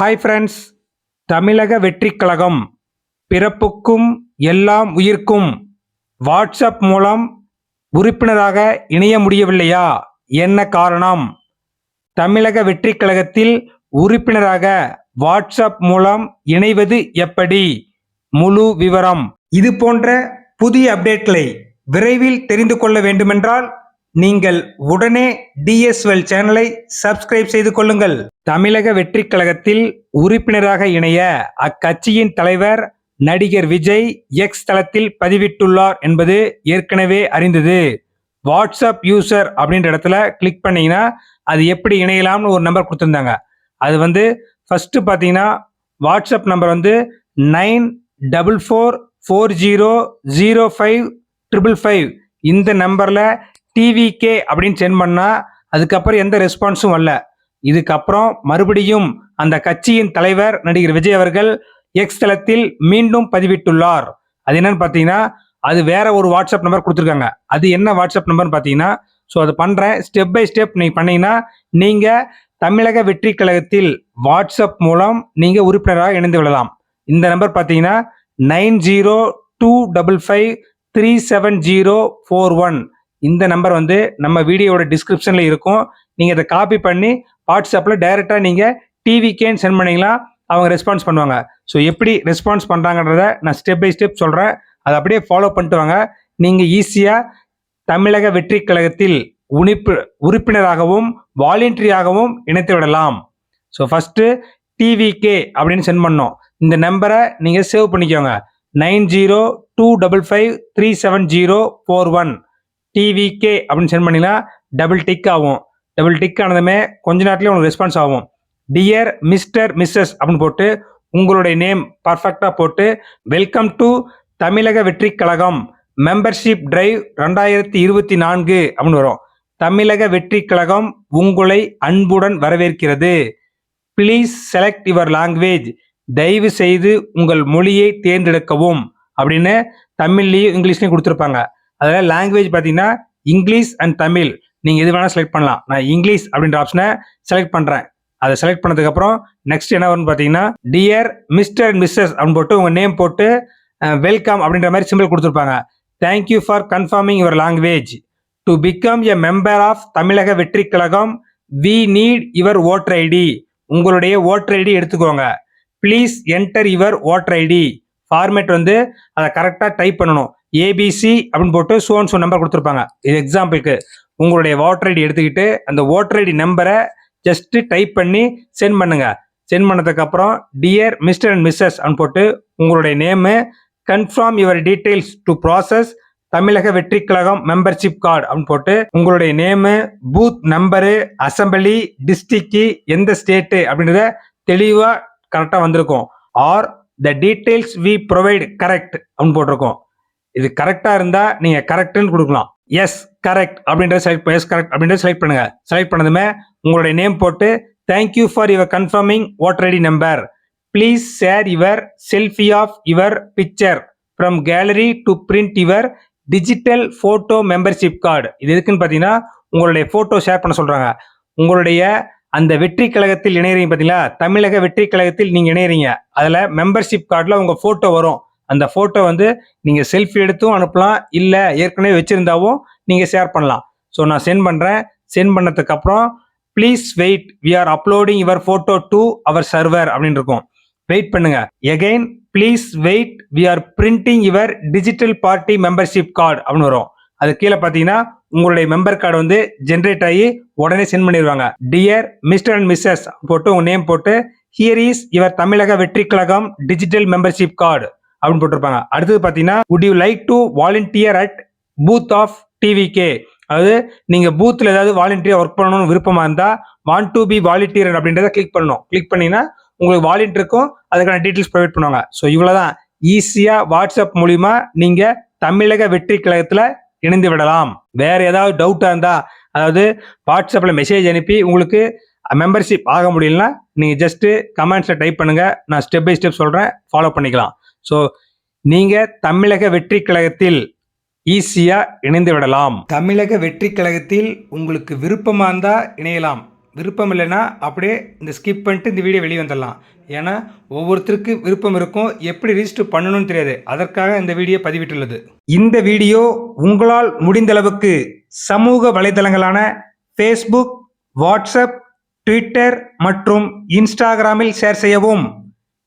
Hi friends தமிழக வெற்றி கழகம் பிறப்புக்கும் எல்லாம் உயிர்க்கும் வாட்ஸ்அப் மூலம் உறுப்பினராக இணைய முடியவில்லையா? என்ன காரணம்? தமிழக வெற்றி கழகத்தில் உறுப்பினராக வாட்ஸ்அப் மூலம் இணைவது எப்படி? முழு விவரம். இது போன்ற புதிய அப்டேட்களை விரைவில் தெரிந்து கொள்ள வேண்டுமென்றால் நீங்கள் உடனே டிஎஸ்எல் சேனலை சப்ஸ்கிரைப் செய்து கொள்ளுங்கள். தமிழக வெற்றி கழகத்தில் உறுப்பினராக இணைய அக்கட்சியின் தலைவர் நடிகர் விஜய் எக்ஸ் தளத்தில் பதிவிட்டுள்ளார் என்பது ஏற்கனவே அறிந்தது. வாட்ஸ்அப் யூசர் அப்படின்ற இடத்துல கிளிக் பண்ணீங்கன்னா அது எப்படி இணையலாம்னு ஒரு நம்பர் கொடுத்துருந்தாங்க. அது வந்து ஃபர்ஸ்ட் பார்த்தீங்கன்னா வாட்ஸ்அப் நம்பர் வந்து nine double four four zero zero five triple five இந்த நம்பரில் டிவிகே அப்படின்னு சென்ட் பண்ணால் அதுக்கப்புறம் எந்த ரெஸ்பான்ஸும் வரல. இதுக்கப்புறம் மறுபடியும் அந்த கட்சியின் தலைவர் நடிகர் விஜய் அவர்கள் எக்ஸ் தளத்தில் மீண்டும் பதிவிட்டுள்ளார். அது என்னன்னு பார்த்தீங்கன்னா அது வேற ஒரு வாட்ஸ்அப் நம்பர் கொடுத்துருக்காங்க. அது என்ன வாட்ஸ்அப் நம்பர்னு பார்த்தீங்கன்னா ஸோ அது பண்ணுறேன் ஸ்டெப் பை ஸ்டெப் நீங்கள் பண்ணீங்கன்னா நீங்கள் தமிழக வெற்றி கழகத்தில் வாட்ஸ்அப் மூலம் நீங்கள் உறுப்பினராக இணைந்து விடலாம் இந்த நம்பர் பார்த்தீங்கன்னா nine zero two double five three seven zero four one இந்த நம்பர் வந்து நம்ம வீடியோவோட டிஸ்கிரிப்ஷனில் இருக்கும். நீங்கள் இதை காப்பி பண்ணி வாட்ஸ்அப்பில் டைரெக்டாக நீங்கள் டிவிக்கேன்னு சென்ட் பண்ணீங்களா அவங்க ரெஸ்பான்ஸ் பண்ணுவாங்க. ஸோ எப்படி ரெஸ்பான்ஸ் பண்ணுறாங்கன்றத நான் ஸ்டெப் பை ஸ்டெப் சொல்கிறேன் அதை அப்படியே ஃபாலோ பண்ணிட்டு வாங்க. நீங்கள் ஈஸியாக தமிழக வெற்றி கழகத்தில் உணிப்பு உறுப்பினராகவும் வாலண்டரியாகவும் இணைத்து விடலாம். ஸோ ஃபஸ்ட்டு டிவிகே அப்படின்னு சென்ட் பண்ணோம். இந்த நம்பரை நீங்கள் சேவ் பண்ணிக்கோங்க. Nine zero two double five three seven zero four one TVK அப்படின்னு சென்ட் பண்ணிங்கன்னா டபுள் டிக் ஆகும். டபுள் டிக் ஆனதுமே கொஞ்ச நேரத்துலேயே உங்களுக்கு ரெஸ்பான்ஸ் ஆகும். டியர் மிஸ்டர் மிஸ்ஸஸ் அப்படின்னு போட்டு உங்களுடைய நேம் பர்ஃபெக்டாக போட்டு வெல்கம் டு தமிழக வெற்றி கழகம். மெம்பர்ஷிப் டிரைவ் ரெண்டாயிரத்தி இருபத்தி நான்கு அப்படின்னு வரும். தமிழக வெற்றி கழகம் உங்களை அன்புடன் வரவேற்கிறது. ப்ளீஸ் செலக்ட் யுவர் லாங்குவேஜ் தயவு செய்து உங்கள் மொழியை தேர்ந்தெடுக்கவும் அப்படின்னு தமிழ்லேயும் இங்கிலீஷ்லையும் கொடுத்துருப்பாங்க. அதில் லாங்குவேஜ் பார்த்தீங்கன்னா இங்கிலீஷ் அண்ட் தமிழ் நீங்கள் எது வேணால் செலக்ட் பண்ணலாம். நான் இங்கிலீஷ் அப்படின்ற ஆப்ஷனை செலக்ட் பண்ணுறேன் அதை செலக்ட் பண்ணதுக்கப்புறம் நெக்ஸ்ட் என்ன வரும்னு பார்த்தீங்கன்னா டியர் மிஸ்டர் அண்ட் மிஸ்ஸஸ் அப்படின்னு போட்டு உங்கள் நேம் போட்டு வெல்கம் அப்படின்ற மாதிரி சிம்பிள் கொடுத்துருப்பாங்க. Thank you for confirming your language to become a member of Tamilaga Vettri Kazhagam we need your voter ID உங்களுடைய ஓட்டர் ஐடி எடுத்துக்கோங்க. Please enter your voter ID format வந்து அதை கரெக்டாக டைப் பண்ணணும். ஏபிசி அப்படின்னு போட்டு சோன் சோ நம்பர் கொடுத்துருப்பாங்க. இது எக்ஸாம்பிளுக்கு உங்களுடைய ஓட்டர் ஐடி எடுத்துக்கிட்டு அந்த ஓட்டர் ஐடி நம்பரை ஜஸ்ட் டைப் பண்ணி சென்ட் பண்ணுங்க. சென்ட் பண்ணதுக்கப்புறம் டியர் மிஸ்டர் அண்ட் மிஸ்ஸஸ் அப்படின்னு போட்டு உங்களுடைய name confirm your details to process Tamilaga Vettri Kazhagam membership card அப்படின்னு போட்டு உங்களுடைய name booth number assembly district எந்த ஸ்டேட்டு அப்படின்றத தெளிவாக கரெக்டாக வந்திருக்கும். Are the details we provide correct அப்படின்னு போட்டிருக்கோம். இது கரெக்டாக இருந்தால் நீங்கள் கரெக்டுன்னு கொடுக்கலாம். எஸ் கரெக்ட் அப்படின்றத செலக்ட் எஸ் கரெக்ட் அப்படின்றத செலக்ட் பண்ணுங்க. செலக்ட் பண்ணதுமே உங்களுடைய நேம் போட்டு thank you for your confirming voter ID number please share your selfie of your picture from gallery to print your digital photo membership card இது எதுக்குன்னு பார்த்தீங்கன்னா உங்களுடைய ஃபோட்டோ ஷேர் பண்ண சொல்கிறாங்க உங்களுடைய அந்த வெற்றி கழகத்தில் இணையறீங்க பார்த்தீங்களா? தமிழக வெற்றி கழகத்தில் நீங்கள் இணையறீங்க. அதில் மெம்பர்ஷிப் கார்டில் உங்கள் ஃபோட்டோ வரும். அந்த ஃபோட்டோ வந்து நீங்கள் செல்ஃபி எடுத்தும் அனுப்பலாம். இல்லை ஏற்கனவே வச்சுருந்தாவும் நீங்கள் ஷேர் பண்ணலாம். ஸோ நான் சென்ட் பண்ணுறேன் சென்ட் பண்ணதுக்கப்புறம் please wait we are uploading your photo to our server அப்படின்னு இருக்கும். வெயிட் பண்ணுங்க. Again please wait we are printing your digital party membership card அப்படின்னு வரும். அது கீழே பார்த்தீங்கன்னா உங்களுடைய மெம்பர் கார்டு வந்து ஜென்ரேட் ஆகி உடனே சென்ட் பண்ணிடுவாங்க. டியர் மிஸ்டர் அண்ட் மிஸ்ஸஸ் போட்டு உங்கள் நேம் போட்டு ஹியர் இஸ் யுவர் தமிழக வெற்றி கழகம் டிஜிட்டல் மெம்பர்ஷிப் கார்டு அப்படின்னு போட்டிருப்பாங்க. அடுத்தது பார்த்தீங்கன்னா would you like to volunteer at booth of TVK அதாவது நீங்கள் பூத்தில் ஏதாவது வாலண்டியர் ஒர்க் பண்ணணும்னு விருப்பமாக இருந்தால் வாண்ட் டு பி வாலண்டியர் அப்படின்றத கிளிக் பண்ணணும். கிளிக் பண்ணிங்கன்னா உங்களுக்கு வாலண்டியருக்கும் அதுக்கான டீட்டெயில்ஸ் ப்ரொவைட் பண்ணுவாங்க. ஸோ இவ்வளோ தான் ஈஸியாக வாட்ஸ்அப் மூலிமா நீங்கள் தமிழக வெற்றி கழகத்தில் இணைந்து விடலாம். வேறு ஏதாவது டவுட்டாக இருந்தால் அதாவது வாட்ஸ்அப்பில் மெசேஜ் அனுப்பி உங்களுக்கு மெம்பர்ஷிப் ஆக முடியலன்னா நீங்கள் ஜஸ்ட்டு கமெண்ட்ஸில் டைப் பண்ணுங்கள் நான் ஸ்டெப் பை ஸ்டெப் சொல்கிறேன் ஃபாலோ பண்ணிக்கலாம். ஸோ நீங்கள் தமிழக வெற்றி கழகத்தில் ஈஸியாக இணைந்து விடலாம். தமிழக வெற்றி கழகத்தில் உங்களுக்கு விருப்பமாக இருந்தால் இணையலாம். விருப்பம் இல்லைன்னா அப்படியே இந்த ஸ்கிப் பண்ணிட்டு இந்த வீடியோ வெளியே வந்துடலாம். ஏன்னா ஒவ்வொருத்தருக்கு விருப்பம் இருக்கும். எப்படி ரிஜிஸ்டர் பண்ணணும்னு தெரியாது. அதற்காக இந்த வீடியோ பதிவிட்டுள்ளது. இந்த வீடியோ உங்களால் முடிந்தளவுக்கு சமூக வலைதளங்களான ஃபேஸ்புக் வாட்ஸ்அப் ட்விட்டர் மற்றும் இன்ஸ்டாகிராமில் ஷேர் செய்யவும்.